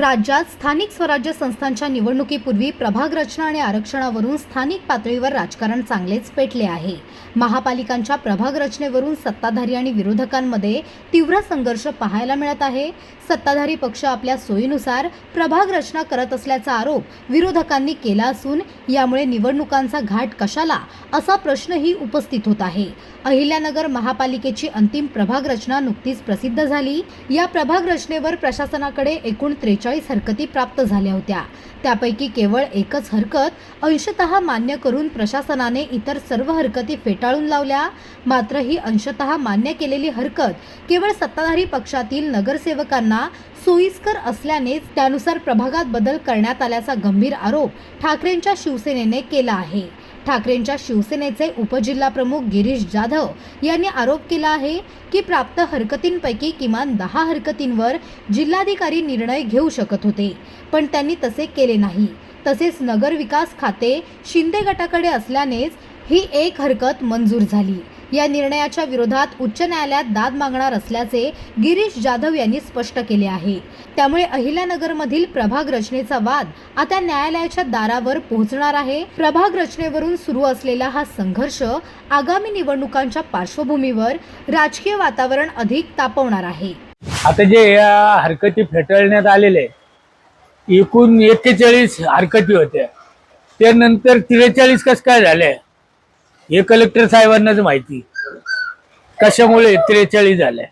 राज्यात स्थानिक स्वराज्य संस्थांच्या निवडणुकीपूर्वी प्रभाग रचना आणि आरक्षणावरून स्थानिक पातळीवर राजकारण चांगलेच पेटले आहे. महापालिकांच्या प्रभाग रचनेवरून सत्ताधारी आणि विरोधकांमध्ये तीव्र संघर्ष पाहायला मिळत आहे. सत्ताधारी पक्ष आपल्या सोयीनुसार प्रभाग रचना करत असल्याचा आरोप विरोधकांनी केला असून यामुळे निवडणुकांचा घाट कशाला असा प्रश्नही उपस्थित होत आहे. अहिल्यानगर महापालिकेची अंतिम प्रभाग रचना नुकतीच प्रसिद्ध झाली. या प्रभाग रचनेवर प्रशासनाकडे एकूण त्रेचाळीस हरकती प्राप्त झाल्या होत्या. त्यापैकी केवळ एकच हरकत अंशतः मान्य करून प्रशासनाने इतर सर्व हरकती फेटाळून लावल्या. मात्र ही अंशतः मान्य केलेली हरकत केवळ सत्ताधारी पक्षातील नगरसेवकांना सोयीस्कर असल्यानेच त्यानुसार प्रभागात बदल करण्यात आल्याचा गंभीर आरोप ठाकरेंच्या शिवसेनेने केला आहे. ठाकरेंच्या शिवसेनेचे उपजिल्हाप्रमुख गिरीश जाधव यांनी आरोप केला आहे की प्राप्त हरकतींपैकी किमान दहा हरकतींवर जिल्हाधिकारी निर्णय घेऊ शकत होते. पण त्यांनी तसे केले नाही. तसेच नगर विकास खाते शिंदे गटाकडे असल्यानेच ही एक हरकत मंजूर झाली. या निर्णयाच्या विरोधात उच्च न्यायालयात दाद मागणार असल्याचे गिरीश जाधव यांनी स्पष्ट केले आहे. त्यामुळे अहिल्यानगरमधील प्रभाग रचनेचा वाद आता न्यायालयाच्या दारावर पोहोचणार आहे. प्रभाग रचनेवरून सुरू असलेला हा संघर्ष आगामी निवडणुकांच्या पार्श्वभूमीवर राजकीय वातावरण अधिक तापवणार आहे. आता जे या हरकती फेटाळण्यात आलेले एकूण एक्केचाळीस हरकती होत्या. त्यानंतर त्रेचाळीस कस काय झाले? हे कलेक्टर साहेबांनाच माहिती. कशामुळे त्रेचाळीस झाल्या?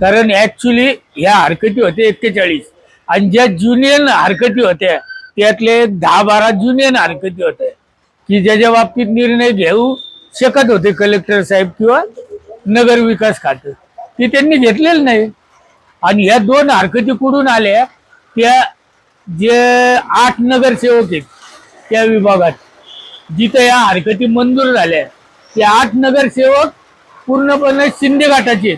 कारण ऍक्च्युली ह्या हरकती होत्या एक्केचाळीस. आणि ज्या ज्युनियन हरकती होत्या त्यातले दहा बारा ज्युनियन हरकती होत्या. की ज्याच्या बाबतीत निर्णय घेऊ शकत होते कलेक्टर साहेब किंवा नगर विकास खातं. ते त्यांनी घेतलेलं नाही. आणि ह्या दोन हरकती कुठून आल्या? त्या जे आठ नगरसेवक आहेत त्या विभागात. जिथे या हरकती मंजूर झाल्या ते आठ नगरसेवक पूर्णपणे शिंदे गटाचे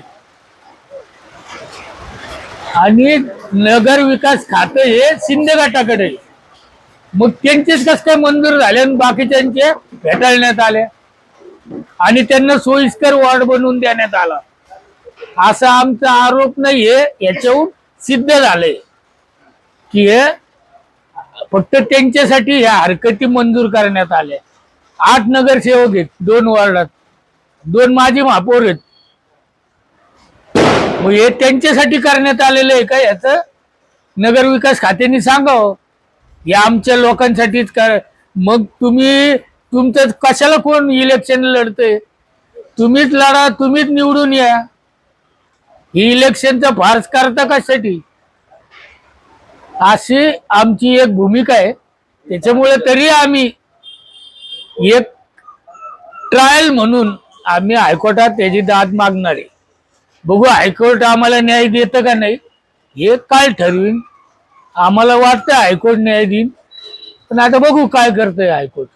आणि नगर विकास खातं हे शिंदे गटाकडे मग त्यांचेच कस काय मंजूर झाले आणि बाकीच्यांचे फेटाळण्यात आले? आणि त्यांना सोयीस्कर वॉर्ड बनवून देण्यात आला. असा आमचा आरोप नाहीये याच्याहून सिद्ध झालंय की हे फक्त त्यांच्यासाठी ह्या हरकती मंजूर करण्यात आल्या. आठ नगरसेवक आहेत दोन वॉर्डात. दोन माजी महापौर आहेत. मग हे त्यांच्यासाठी करण्यात आलेलं आहे का याच? नगर विकास खात्याने सांगावं. हे आमच्या लोकांसाठीच कर मग तुम्ही तुमचं कशाला कोण इलेक्शन लढतंय? तुम्हीच लढा तुम्हीच निवडून या. ही इलेक्शनचा फार्स करता कशासाठी? अशी आमची एक भूमिका आहे. त्याच्यामुळे तरी आम्ही एक ट्रायल म्हणून आम्ही हायकोर्टात त्याची दाद मागणार आहे. बघू हायकोर्ट आम्हाला न्याय देतं का नाही हे काय ठरवीन. आम्हाला वाटतं हायकोर्ट न्याय देईन. पण आता बघू काय करतंय हायकोर्ट.